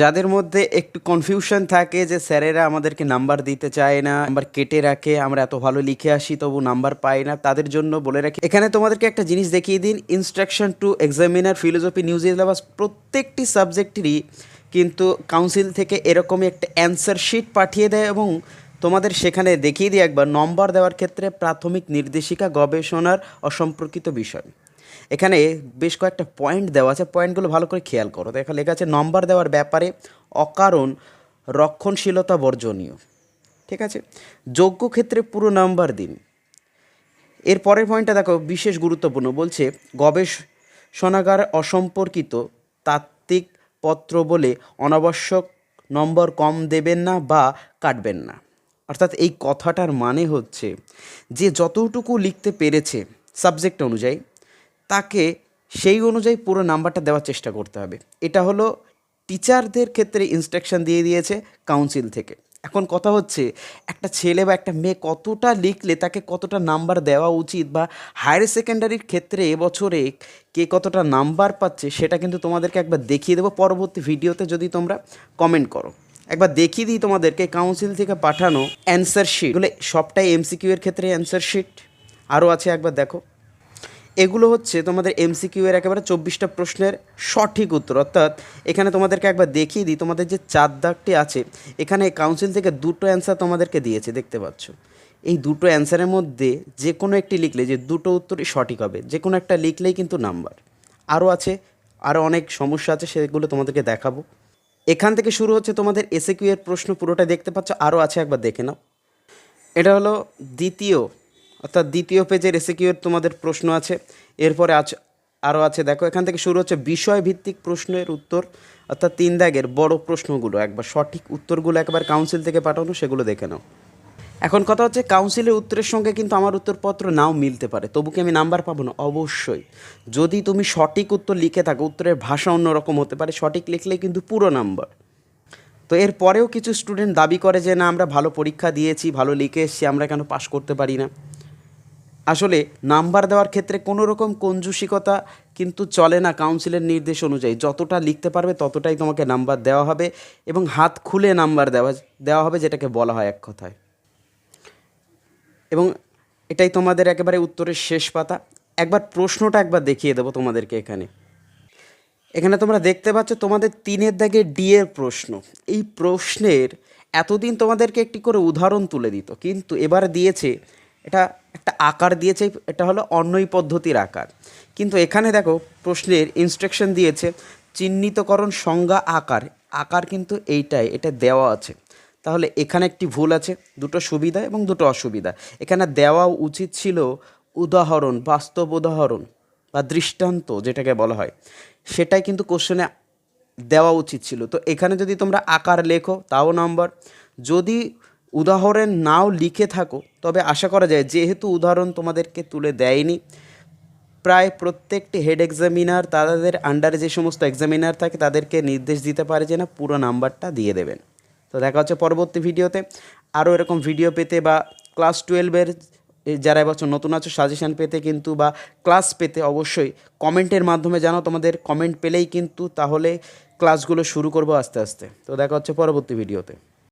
যাদের মধ্যে একটু কনফিউশন থাকে যে স্যারেরা আমাদেরকে নাম্বার দিতে চায় না নাম্বার কেটে রাখে, আমরা এত ভালো লিখে আসি তবু নাম্বার পাই না, তাদের জন্য বলে রাখি। এখানে তোমাদেরকে একটা জিনিস দেখিয়ে দিন instruction to examiner philosophy news syllabus প্রত্যেকটি সাবজেক্টেরই কিন্তু কাউন্সিল থেকে এরকমই একটা অ্যান্সার শিট পাঠিয়ে দেয় এবং তোমাদের সেখানে দেখিয়ে দিই একবার নম্বর দেওয়ার ক্ষেত্রে প্রাথমিক নির্দেশিকা, গবেষণার অসম্পর্কিত বিষয়। এখানে বেশ কয়েকটা পয়েন্ট দেওয়া আছে। পয়েন্টগুলো ভালো করে খেয়াল করো। তো এখানে লেখা আছে নম্বর দেওয়ার ব্যাপারে অকারণ রক্ষণশীলতা বর্জনীয়। ঠিক আছে? যোগ্য ক্ষেত্রে পুরো নাম্বার দিন। এর পরের পয়েন্টটা দেখো, বিশেষ গুরুত্বপূর্ণ। বলছে, গবেষণাগার অসম্পর্কিত তাত্ত্বিক পত্র বলে অনাবশ্যক নম্বর কম দেবেন না বা কাটবেন না। অর্থাৎ এই কথাটার মানে হচ্ছে, যে যতটুকু লিখতে পেরেছে সাবজেক্ট অনুযায়ী তাকে সেই অনুযায়ী পুরো নাম্বারটা দেওয়ার চেষ্টা করতে হবে। এটা হলো টিচারদের ক্ষেত্রে ইনস্ট্রাকশন দিয়ে দিয়েছে কাউন্সিল থেকে। এখন কথা হচ্ছে, একটা ছেলে বা একটা মেয়ে কতটা লিখলে তাকে কতটা নাম্বার দেওয়া উচিত বা হায়ার সেকেন্ডারির ক্ষেত্রে এবছরে কে কতটা নাম্বার পাচ্ছে সেটা কিন্তু তোমাদেরকে একবার দেখিয়ে দেবো। পরবর্তী ভিডিওতে যদি তোমরা কমেন্ট করো। একবার দেখিয়ে দিই তোমাদেরকে কাউন্সিল থেকে পাঠানো অ্যান্সার শিট এগুলো সবটাই এমসিকিউ এর ক্ষেত্রে অ্যান্সার শিট আরও আছে, একবার দেখো। এগুলো হচ্ছে তোমাদের এমসিকিউ এর একেবারে চব্বিশটা প্রশ্নের সঠিক উত্তর। অর্থাৎ এখানে তোমাদেরকে একবার দেখিয়ে দিই, তোমাদের যে চার দাগটি আছে, এখানে কাউন্সিল থেকে দুটো অ্যান্সার তোমাদেরকে দিয়েছে, দেখতে পাচ্ছ। এই দুটো অ্যান্সারের মধ্যে যে কোনো একটি লিখলে যে দুটো উত্তরই সঠিক হবে যে কোনো একটা লিখলেই কিন্তু নাম্বার আরও আছে আরও অনেক সমস্যা আছে, সেগুলো তোমাদেরকে দেখাবো। এখান থেকে শুরু হচ্ছে তোমাদের এসে কিউ এর প্রশ্ন পুরোটা দেখতে পাচ্ছ আরও আছে, একবার দেখে নাও। এটা হলো দ্বিতীয় অর্থাৎ দ্বিতীয় পেজের এসিকিউর তোমাদের প্রশ্ন আছে। এরপরে আজ আরও আছে, দেখো, এখান থেকে শুরু হচ্ছে বিষয়ভিত্তিক প্রশ্নের উত্তর। অর্থাৎ তিন দাগের বড় প্রশ্নগুলো, একবার সঠিক উত্তরগুলো একবার কাউন্সিল থেকে পাঠানো, সেগুলো দেখে নাও। এখন কথা হচ্ছে কাউন্সিলের উত্তরের সঙ্গে কিন্তু আমার উত্তরপত্র নাও মিলতে পারে, তবু কি আমি নাম্বার পাবো না? অবশ্যই। যদি তুমি সঠিক উত্তর লিখে থাকো, উত্তরের ভাষা অন্যরকম হতে পারে, সঠিক লিখলে কিন্তু পুরো নাম্বার তো এর পরেও কিছু স্টুডেন্ট দাবি করে যে, না, আমরা ভালো পরীক্ষা দিয়েছি, ভালো লিখে এসেছি, আমরা কেন পাশ করতে পারি না? আসলে নাম্বার দেওয়ার ক্ষেত্রে কোনো রকম কঞ্জুসিকতা কিন্তু চলে না কাউন্সিলের নির্দেশ অনুযায়ী। যতটা লিখতে পারবে ততটাই তোমাকে নাম্বার দেওয়া হবে এবং হাত খুলে নাম্বার দেওয়া দেওয়া হবে যেটাকে বলা হয় এক কথায়। এবং এটাই তোমাদের একেবারে উত্তরের শেষ পাতা। একবার প্রশ্নটা একবার দেখিয়ে দেবো তোমাদেরকে এখানে। এখানে তোমরা দেখতে পাচ্ছ তোমাদের তিনের দাগে ডি এর প্রশ্ন। এই প্রশ্নের এতদিন তোমাদেরকে একটি করে উদাহরণ তুলে দিত, কিন্তু এবার দিয়েছে এটা একটা আকার দিয়েছে, এটা হলো অন্যই পদ্ধতির আকার। কিন্তু এখানে দেখো, প্রশ্নের ইনস্ট্রাকশন দিয়েছে, চিহ্নিতকরণ সংজ্ঞা আকার। আকার কিন্তু এইটাই, এটা দেওয়া আছে। তাহলে এখানে একটি ভুল আছে, দুটো সুবিধা এবং দুটো অসুবিধা। এখানে দেওয়া উচিত ছিল উদাহরণ, বাস্তব উদাহরণ বা দৃষ্টান্ত, যেটাকে বলা হয়। সেটাই কিন্তু কোশ্চেনে দেওয়া উচিত ছিল। তো এখানে যদি তোমরা আকার লেখো, তাও নাম্বার যদি উদাহরণ নাও লিখে থাকো, তবে আশা করা যায় যেহেতু উদাহরণ তোমাদেরকে তুলে দেয়নি, প্রায় প্রত্যেকটি হেড এক্সামিনার তাদের আন্ডারে যে সমস্ত এক্সামিনার থাকে তাদেরকে নির্দেশ দিতে পারে যে না পুরো নাম্বারটা দিয়ে দেবেন। তো দেখা হচ্ছে পরবর্তী ভিডিওতে। আরও এরকম ভিডিও পেতে বা ক্লাস টুয়েলভের যারা এবছর নতুন আছো সাজেশান পেতে কিন্তু বা ক্লাস পেতে অবশ্যই কমেন্টের মাধ্যমে জানো তোমাদের কমেন্ট পেলেই কিন্তু তাহলে ক্লাসগুলো শুরু করব আস্তে আস্তে। তো দেখা হচ্ছে পরবর্তী ভিডিওতে